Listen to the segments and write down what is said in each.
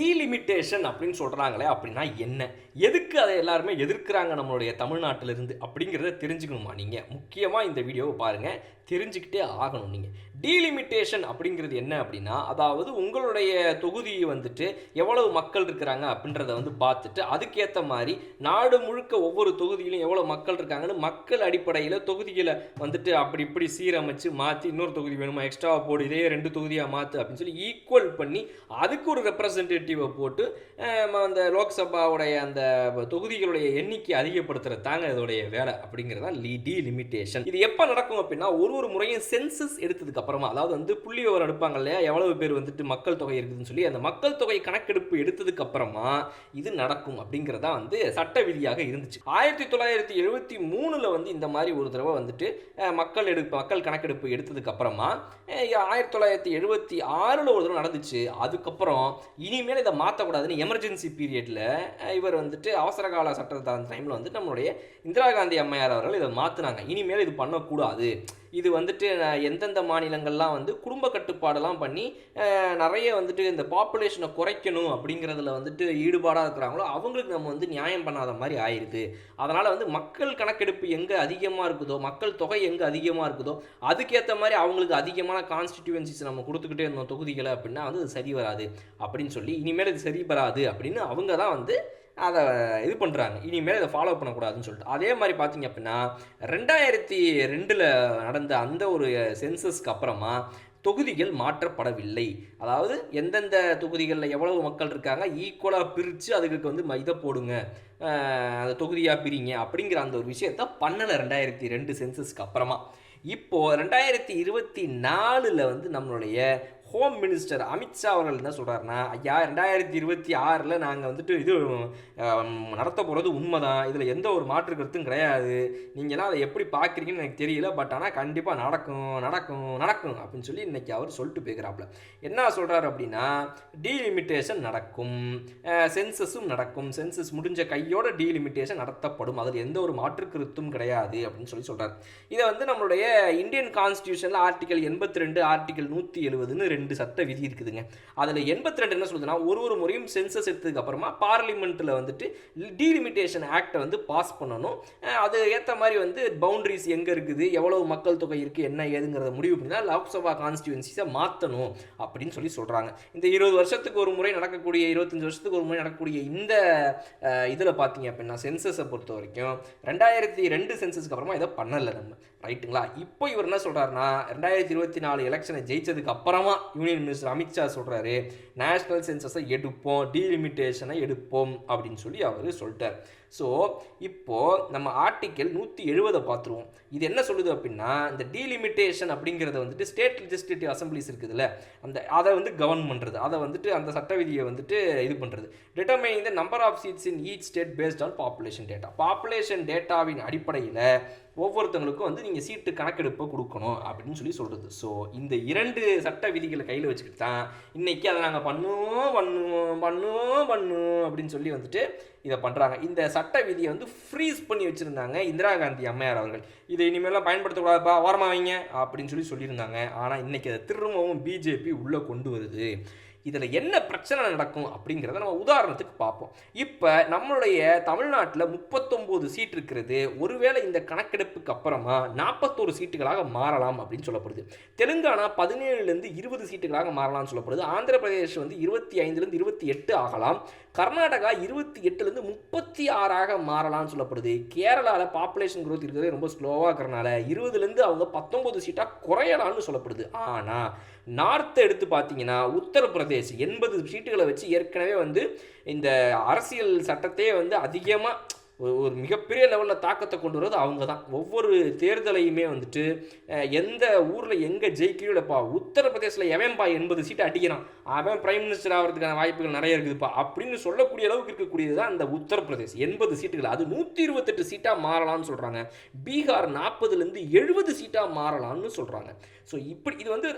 Delimitation அப்படின்னு சொல்கிறாங்களே அப்படின்னா என்ன? எதுக்கு அதை எல்லாருமே எதிர்க்கிறாங்க நம்மளுடைய தமிழ்நாட்டிலிருந்து அப்படிங்கிறத தெரிஞ்சுக்கணுமா நீங்கள் முக்கியமாக இந்த வீடியோவை பாருங்கள் தெரிஞ்சுக்கிட்டே ஆகணும் நீங்கள் டீலிமிட்டேஷன் அப்படிங்கிறது என்ன அப்படின்னா அதாவது உங்களுடைய தொகுதியை வந்துட்டு எவ்வளவு மக்கள் இருக்கிறாங்க அப்படின்றத வந்து பார்த்துட்டு அதுக்கேற்ற மாதிரி நாடு முழுக்க ஒவ்வொரு தொகுதியிலும் எவ்வளோ மக்கள் இருக்காங்கன்னு மக்கள் அடிப்படையில் தொகுதிகளை வந்துட்டு அப்படி இப்படி சீரமைச்சு மாற்றி இன்னொரு தொகுதி வேணுமா எக்ஸ்ட்ராவாக போடு இதே ரெண்டு தொகுதியாக மாற்று அப்படின்னு சொல்லி ஈக்குவல் பண்ணி அதுக்கு ஒரு ரெப்ரசன்டேட்டிவை போட்டு அந்த லோக்சபாவுடைய அந்த தொகுதிகளுடைய எண்ணிக்கை அதிகப்படுத்துகிறது தாங்க இதோடைய வேலை அப்படிங்கிறது தான் லீ டீலிமிட்டேஷன் இது எப்போ நடக்கும் அப்படின்னா ஒரு ஒரு முறையும் சென்சஸ் எடுத்ததுக்கு அப்புறமா அதாவது வந்து புள்ளி விவரம் எடுப்பாங்க இல்லையா? எவ்வளவு பேர் வந்துட்டு மக்கள் தொகை இருக்குதுன்னு சொல்லி அந்த மக்கள் தொகை கணக்கெடுப்பு எடுத்ததுக்கு அப்புறமா இது நடக்கும் அப்படிங்கிறதா வந்து சட்ட விதியாக இருந்துச்சு. ஆயிரத்தி தொள்ளாயிரத்தி எழுபத்தி மூணுல வந்து இந்த மாதிரி ஒரு தடவை வந்துட்டு மக்கள் எடுப்பு மக்கள் கணக்கெடுப்பு எடுத்ததுக்கு அப்புறமா ஆயிரத்தி தொள்ளாயிரத்தி எழுபத்தி ஆறில் ஒரு தடவை நடந்துச்சு. அதுக்கப்புறம் இனிமேல் இதை மாற்றக்கூடாதுன்னு எமர்ஜென்சி பீரியடில் இவர் வந்துட்டு அவசர கால சட்டத்தை அந்த டைமில் வந்து நம்மளுடைய இந்திரா காந்தி அம்மையார் அவர்கள் இதை மாற்றினாங்க இனிமேல் இது பண்ணக்கூடாது. இது வந்துட்டு எந்தெந்த மாநிலங்கள்லாம் வந்து குடும்ப கட்டுப்பாடெல்லாம் பண்ணி நிறைய வந்துட்டு இந்த பாப்புலேஷனை குறைக்கணும் அப்படிங்கிறதுல வந்துட்டு ஈடுபாடாக இருக்கிறாங்களோ அவங்களுக்கு நம்ம வந்து நியாயம் பண்ணாத மாதிரி ஆயிடுது அதனால் வந்து மக்கள் கணக்கெடுப்பு எங்கே அதிகமாக இருக்குதோ மக்கள் தொகை எங்கே அதிகமாக இருக்குதோ அதுக்கேற்ற மாதிரி அவங்களுக்கு அதிகமான கான்ஸ்டிடியூவன்சிஸ் நம்ம கொடுத்துக்கிட்டே இருந்தோம் தொகுதிகளை அப்படின்னா வந்து அது சரி வராது. அப்படின்னு சொல்லி இனிமேல் இது சரி வராது அப்படின்னு அவங்க தான் வந்து அதை இது பண்ணுறாங்க இனிமேல் இதை ஃபாலோ பண்ணக்கூடாதுன்னு சொல்லிட்டு. அதே மாதிரி பார்த்தீங்க அப்படின்னா ரெண்டாயிரத்தி ரெண்டில் நடந்த அந்த ஒரு சென்சஸ்க்கு அப்புறமா தொகுதிகள் மாற்றப்படவில்லை. அதாவது எந்தெந்த தொகுதிகளில் எவ்வளவு மக்கள் இருக்காங்க ஈக்குவலாக பிரித்து அதுக்கு வந்து இதை போடுங்க. அந்த தொகுதியாக பிரிங்க அப்படிங்கிற அந்த ஒரு விஷயத்த பண்ணலை ரெண்டாயிரத்தி ரெண்டு சென்சஸ்க்கு அப்புறமா. இப்போது ரெண்டாயிரத்தி இருபத்தி நாலில் வந்து நம்மளுடைய ஹோம் மினிஸ்டர் அமித்ஷா அவர்கள் என்ன சொல்கிறாருன்னா ஐயா ரெண்டாயிரத்தி இருபத்தி ஆறில் நாங்கள் வந்துட்டு இது நடத்த போகிறது உண்மைதான். இதில் எந்த ஒரு மாற்று கருத்தும் கிடையாது. நீங்களாம் அதை எப்படி பார்க்குறீங்கன்னு எனக்கு தெரியல. பட் ஆனால் கண்டிப்பாக நடக்கும் நடக்கும் நடக்கும். அப்படின்னு சொல்லி இன்னைக்கு அவர் சொல்லிட்டு போய்க்கிறாப்புல. என்ன சொல்கிறாரு அப்படின்னா டீலிமிட்டேஷன் நடக்கும். சென்சஸும் நடக்கும். சென்சஸ் முடிஞ்ச கையோட டீலிமிட்டேஷன் நடத்தப்படும். அதில் எந்த ஒரு மாற்று கருத்தும் கிடையாது. அப்படின்னு சொல்லி சொல்கிறார் இதை வந்து நம்மளுடைய இந்தியன் கான்ஸ்டியூஷனில் ஆர்டிகல் எண்பத்தி ரெண்டு ஆர்டிகல் நூற்றி எழுபதுன்னு ரெண்டு சட்ட விதி இருக்குதுங்க. அதில் எண்பத்தி ரெண்டு என்ன சொல்லுதுன்னா ஒரு ஒரு முறையும் சென்சஸ் எடுத்ததுக்கு அப்புறமா பார்லிமெண்ட்டில் வந்துட்டு டீலிமிட்டேஷன் ஆக்டை வந்து பாஸ் பண்ணணும். அது ஏற்ற மாதிரி வந்து பவுண்டரிஸ் எங்கே இருக்குது எவ்வளவு மக்கள் தொகை இருக்குது என்ன ஏதுங்கிறத முடிவு பண்ணி தான் லோக்சபா கான்ஸ்டியூன்சிஸை மாற்றணும் அப்படின்னு சொல்லி சொல்கிறாங்க இந்த இருபது வருஷத்துக்கு ஒரு முறை நடக்கக்கூடிய இருபத்தஞ்சி வருஷத்துக்கு ஒரு முறை நடக்கக்கூடிய இந்த இதில் பார்த்தீங்க அப்படின்னா சென்சஸை பொறுத்த வரைக்கும் ரெண்டாயிரத்தி ரெண்டு சென்சஸ்க்கு அப்புறமா இதை பண்ணலை நம்ம. ரைட்டுங்களா இப்போ இவர் என்ன சொல்கிறாருன்னா ரெண்டாயிரத்தி இருபத்தி நாலு எலெக்ஷனை ஜெயிச்சதுக்கு அப்புறமா யூனியன் மினிஸ்டர் அமித்ஷா சொல்கிறாரு நேஷ்னல் சென்சஸை எடுப்போம் டீலிமிட்டேஷனை எடுப்போம் அப்படின்னு சொல்லி அவர் சொல்லிட்டார். ஸோ இப்போது நம்ம ஆர்டிக்கல் நூற்றி எழுபதை பார்த்துருவோம். இது என்ன சொல்லுது அப்படின்னா இந்த டீலிமிட்டேஷன் அப்படிங்கிறத வந்துட்டு ஸ்டேட் லெஜிஸ்லேட்டிவ் அசம்பிளிஸ் இருக்குதுல்ல அந்த அதை வந்து கவர்ன் பண்ணுறது அதை வந்துட்டு அந்த சட்ட விதியை வந்துட்டு இது பண்ணுறது determining the number of seats in each state based on population data population டேட்டாவின் அடிப்படையில் ஒவ்வொருத்தவங்களுக்கும் வந்து நீங்கள் சீட்டு கணக்கெடுப்பை கொடுக்கணும் அப்படின்னு சொல்லி சொல்கிறது ஸோ இந்த இரண்டு சட்ட விதிகள் கையில் வச்சுக்கிட்டு தான் இன்றைக்கி அதை நாங்கள் பண்ணுவோம் பண்ணுவோம் பண்ணுவோம் பண்ணுவோம் அப்படின்னு சொல்லி வந்துட்டு இதை பண்ணுறாங்க இந்த சட்ட விதியை வந்து ஃப்ரீஸ் பண்ணி வச்சுருந்தாங்க இந்திரா காந்தி அம்மையார் அவர்கள். இதை இனிமேலாம் பயன்படுத்தக்கூடாதுப்பா ஓரமாக வைங்க அப்படின்னு சொல்லி சொல்லியிருந்தாங்க. ஆனால் இன்றைக்கி அதை திரும்பவும் பிஜேபி உள்ளே கொண்டு வருது. இதில் என்ன பிரச்சனை நடக்கும் அப்படிங்கிறத நம்ம உதாரணத்துக்கு பார்ப்போம். இப்போ நம்மளுடைய தமிழ்நாட்டில் முப்பத்தொம்போது சீட் இருக்கிறது. ஒருவேளை இந்த கணக்கெடுப்புக்கு அப்புறமா நாற்பத்தோரு சீட்டுகளாக மாறலாம் அப்படின்னு சொல்லப்படுது. தெலுங்கானா பதினேழுலேருந்து இருபது சீட்டுகளாக மாறலாம்னு சொல்லப்படுது. ஆந்திர பிரதேஷ் வந்து இருபத்தி ஐந்துலேருந்து இருபத்தி எட்டு ஆகலாம். கர்நாடகா இருபத்தி எட்டுலேருந்து முப்பத்தி ஆறாக மாறலாம்னு சொல்லப்படுது. கேரளாவில் பாப்புலேஷன் க்ரோத் இருக்கிறதே ரொம்ப ஸ்லோவாக இருக்கிறனால இருபதுலேருந்து அவங்க பத்தொம்பது சீட்டாக குறையலாம்னு சொல்லப்படுது. ஆனால் நார்த்தை எடுத்து பார்த்தீங்கன்னா உத்தரப்பிரதேஷ் எண்பது சீட்டுகளை வச்சு ஏற்கனவே வந்து இந்த அரசியல் சட்டத்தையே வந்து அதிகமாக ஒரு ஒரு மிகப்பெரிய லெவலில் தாக்கத்தை கொண்டு வர்றது அவங்க தான் ஒவ்வொரு தேர்தலையுமே வந்துட்டு எந்த ஊரில் எங்கே ஜெயிக்கிறோம்ப்பா உத்தரப்பிரதேசில் எவன்பா எண்பது சீட்டை அடிக்கிறான்? அவன் பிரைம் மினிஸ்டர் ஆகிறதுக்கான வாய்ப்புகள் நிறைய இருக்குதுப்பா. அப்படின்னு சொல்லக்கூடிய அளவுக்கு இருக்கக்கூடியது தான் அந்த உத்தரப்பிரதேஷ் எண்பது சீட்டுகள். அது நூற்றி இருபத்தெட்டு சீட்டாக மாறலாம்னு சொல்கிறாங்க பீகார் நாற்பதுலேருந்து எழுபது சீட்டாக மாறலாம்னு சொல்கிறாங்க ஸோ இப்படி இது வந்து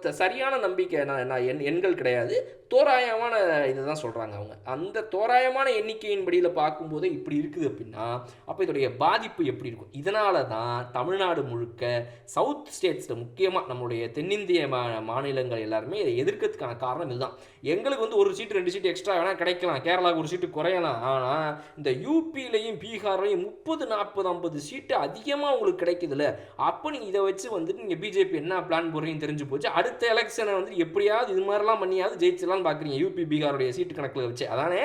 த- சரியான நம்பிக்கை நான் நான் எண் எண்கள் கிடையாது. தோராயமான இதை தான் சொல்கிறாங்க அவங்க. அந்த தோராயமான எண்ணிக்கையின் படியில் பார்க்கும்போது இப்படி இருக்குது. அப்படின்னா அப்போ இதோடைய பாதிப்பு எப்படி இருக்கும்? இதனால தான் தமிழ்நாடு முழுக்க சவுத் ஸ்டேட்ஸில் முக்கியமாக நம்மளுடைய தென்னிந்திய மா மாநிலங்கள் எல்லாருமே இதை எதிர்க்கிறதுக்கான காரணம் இதுதான். எங்களுக்கு வந்து ஒரு சீட்டு ரெண்டு சீட்டு எக்ஸ்ட்ரா வேணால் கிடைக்கலாம். கேரளாவுக்கு ஒரு சீட்டு குறையலாம். ஆனால் இந்த யூபிலையும் பீகார்லையும் முப்பது நாற்பது ஐம்பது சீட்டு அதிகமாக உங்களுக்கு கிடைக்குதுல்ல? அப்போ நீங்கள் இதை வச்சு வந்துட்டு நீங்கள் பிஜேபி என்ன பிளான் போடுறீங்கன்னு தெரிஞ்சு போச்சு. அடுத்த எலெக்ஷனை வந்து எப்படியாவது இது மாதிரிலாம் பண்ணியாவது ஜெயிச்சிடலாம்னு பார்க்குறீங்க யூபி பீகாருடைய சீட்டு கணக்கில் வச்சு. அதானே?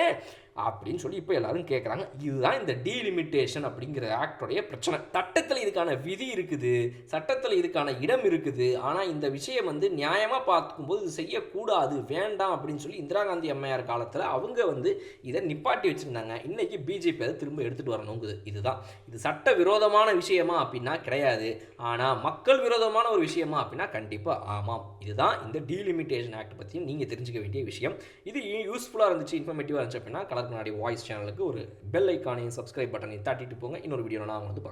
அப்படின்னு சொல்லி இப்போ எல்லாரும் கேட்குறாங்க இதுதான் இந்த டீலிமிட்டேஷன் அப்படிங்கிற ஆக்டோடைய பிரச்சனை. சட்டத்தில் இதுக்கான விதி இருக்குது. சட்டத்தில் இதுக்கான இடம் இருக்குது. ஆனால் இந்த விஷயம் வந்து நியாயமாக பார்க்கும்போது இது செய்யக்கூடாது வேண்டாம் அப்படின்னு சொல்லி இந்திரா காந்தி அம்மையார் காலத்தில் அவங்க வந்து இதை நிப்பாட்டி வச்சுருந்தாங்க. இன்றைக்கி பிஜேபி அதை திரும்ப எடுத்துகிட்டு வரணுங்குது. இதுதான். இது சட்ட விரோதமான விஷயமா அப்படின்னா கிடையாது. ஆனால் மக்கள் விரோதமான ஒரு விஷயமா அப்படின்னா கண்டிப்பாக ஆமாம். இதுதான் இந்த டீலிமிட்டேஷன் ஆக்ட் பற்றியும் நீங்கள் தெரிஞ்சுக்க வேண்டிய விஷயம். இது யூஸ்ஃபுல்லாக இருந்துச்சு இன்ஃபர்மேட்டிவாக இருந்துச்சு அப்படின்னா எல்லாருக்கும் முன்னாடி வாய்ஸ் சேனலுக்கு ஒரு பெல் ஐக்கானையும் சப்ஸ்கிரைப் பட்டனையும் தட்டிட்டு போங்க. இன்னொரு வீடியோ நான் வந்து